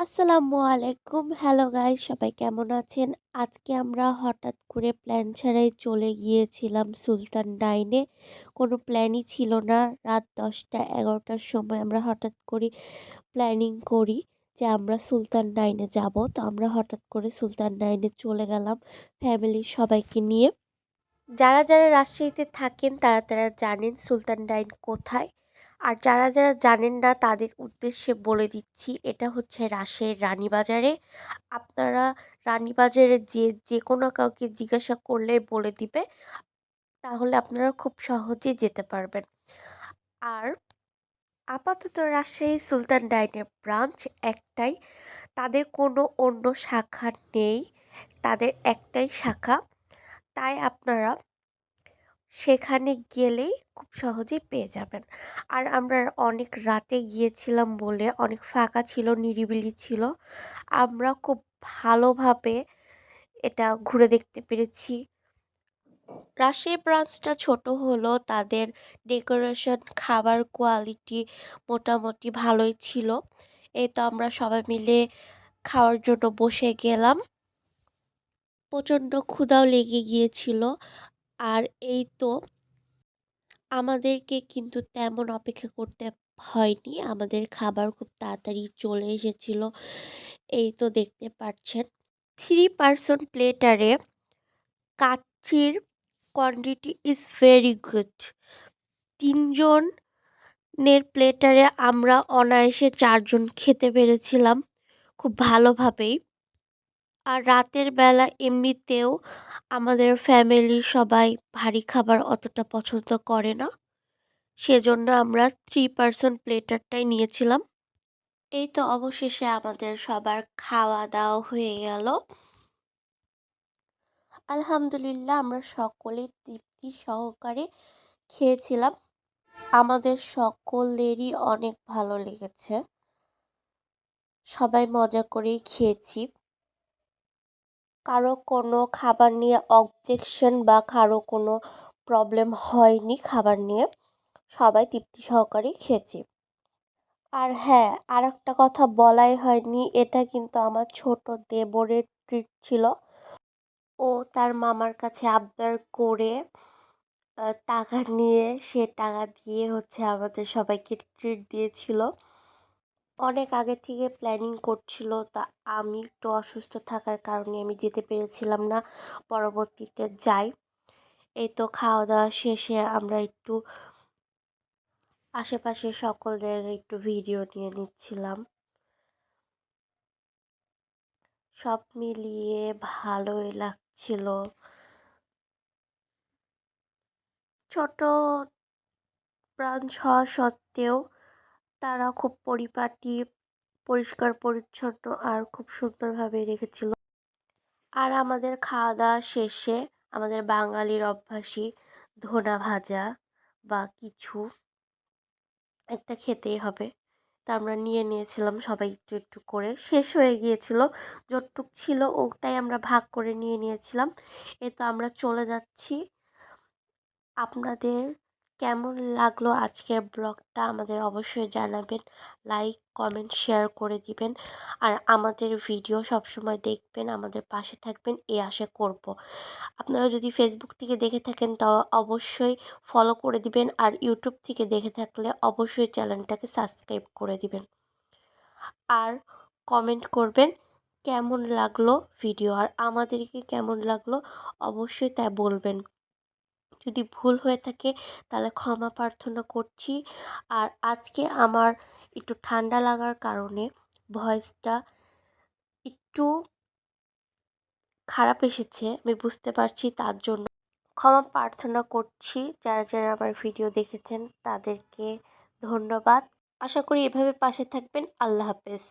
আসসালামু আলাইকুম। Hello guys সবাই কেমন আছেন? আজকে আমরা হঠাৎ করে প্ল্যান ছাড়াই চলে গিয়েছিলাম সুলতান ডাইনে। কোনো প্ল্যানই ছিল না। রাত দশটা এগারোটার সময় আমরা হঠাৎ করে প্ল্যানিং করি যে আমরা সুলতান ডাইনে যাব। তো আমরা হঠাৎ করে সুলতান ডাইনে চলে গেলাম ফ্যামিলির সবাইকে নিয়ে। যারা যারা রাজশাহীতে থাকেন, তারা তারা জানেন সুলতান ডাইন কোথায়। আর যারা যারা জানেন না তাদের উদ্দেশ্যে বলে দিচ্ছি, এটা হচ্ছে রাজশাহীর রানীবাজারে। আপনারা রানীবাজারে যে যে কোনো কাউকে জিজ্ঞাসা করলে বলে দিবে, তাহলে আপনারা খুব সহজেই যেতে পারবেন। আর আপাতত রাজশাহী সুলতান ডাইনের ব্রাঞ্চ একটাই, তাদের কোনো অন্য শাখা নেই, তাদের একটাই শাখা। তাই আপনারা সেখানে গেলেই খুব সহজেই পেয়ে যাবেন। আর আমরা অনেক রাতে গিয়েছিলাম বলে অনেক ফাঁকা ছিল, নিরিবিলি ছিল। আমরা খুব ভালোভাবে এটা ঘুরে দেখতে পেরেছি। রাজশাহী ব্রাঞ্চটা ছোট হলো, তাদের ডেকোরেশন, খাবার কোয়ালিটি মোটামুটি ভালোই ছিল। এই তো আমরা সবাই মিলে খাওয়ার জন্য বসে গেলাম। প্রচণ্ড ক্ষুধাও লেগে গিয়েছিল। আর এই তো আমাদেরকে কিন্তু তেমন অপেক্ষা করতে হয়নি। আমাদের খাবার খুব তাড়াতাড়ি চলে এসেছিল। এই তো দেখতে পাচ্ছেন থ্রি পারসন প্লেটারে কাচ্চির কোয়ান্টিটি ইজ ভেরি গুড তিনজনের প্লেটারে আমরা অনায়াসে চারজন খেতে পেরেছিলাম, খুব ভালোভাবেই। আর রাতের বেলা এমনিতেও আমাদের ফ্যামিলি সবাই ভারী খাবার অতটা পছন্দ করে না। সেজন্য আমরা থ্রি পার্সন প্লেটারটাই নিয়েছিলাম। এই তো অবশেষে আমাদের সবার খাওয়া দাওয়া হয়ে গেল। আলহামদুলিল্লাহ আমরা সকলেই তৃপ্তি সহকারে খেয়েছিলাম। আমাদের সকলেরই অনেক ভালো লেগেছে। সবাই মজা করেই খেয়েছি। কারও কোনো খাবার নিয়ে অবজেকশন বা কারও কোনো প্রবলেম হয়নি খাবার নিয়ে, সবাই তৃপ্তি সহকারেই খেয়েছি। আর হ্যাঁ আর একটা কথা বলাই হয়নি, এটা কিন্তু আমার ছোট দেবরের ট্রিট ছিল। ও তার মামার কাছে আবদার করে টাকা নিয়ে সে টাকা দিয়ে হচ্ছে আমাদের সবাইকে ট্রিট দিয়েছিল। অনেক আগে থেকে প্ল্যানিং করছিল। তা আমি একটু অসুস্থ থাকার কারণে আমি যেতে পেরেছিলাম না। পরবর্তীতে যাই। এই তো খাওয়া দাওয়া শেষে আমরা একটু আশেপাশে সকল জায়গায় একটু ভিডিও নিয়ে নিচ্ছিলাম। সব মিলিয়ে ভালোই লাগছিল। ছোট প্রাণ হওয়া সত্ত্বেও তারা খুব পরিপাটি, পরিষ্কার, পরিচ্ছন্ন আর খুব সুন্দরভাবে রেখেছিল। আর আমাদের খাওয়া দাওয়া শেষে আমাদের বাঙালির অভ্যাসী ধনা ভাজা বা কিছু একটা খেতেই হবে। তা আমরা নিয়ে নিয়েছিলাম সবাই একটু একটু করে। শেষ হয়ে গিয়েছিল, যতটুক ছিল ওটাই আমরা ভাগ করে নিয়ে নিয়েছিলাম। এ তো আমরা চলে যাচ্ছি। আপনাদের কেমন লাগল আজকের ব্লগটা আমাদের অবশ্যই জানাবেন। লাইক কমেন্ট শেয়ার করে দিবেন। আর আমাদের ভিডিও সবসময় দেখবেন, আমাদের পাশে থাকবেন, এ আশা করব। আপনারা যদি ফেসবুক থেকে দেখে থাকেন, তা অবশ্যই ফলো করে দিবেন। আর ইউটিউব থেকে দেখে থাকলে অবশ্যই চ্যানেলটাকে সাবস্ক্রাইব করে দিবেন। আর কমেন্ট করবেন, কেমন লাগল ভিডিও আর আমাদেরকে কেমন লাগল? অবশ্যই তা বলবেন। যদি ভুল হয়ে থাকে তাহলে ক্ষমা প্রার্থনা করছি। আর আজকে আমার একটু ঠান্ডা লাগার কারণে ভয়েসটা একটু খারাপ এসেছে, আমি বুঝতে পারছি তার জন্য। ক্ষমা প্রার্থনা করছি যারা যারা আমার ভিডিও দেখেছেন তাদেরকে ধন্যবাদ। আশা করি এভাবে পাশে থাকবেন। আল্লাহ হাফেজ।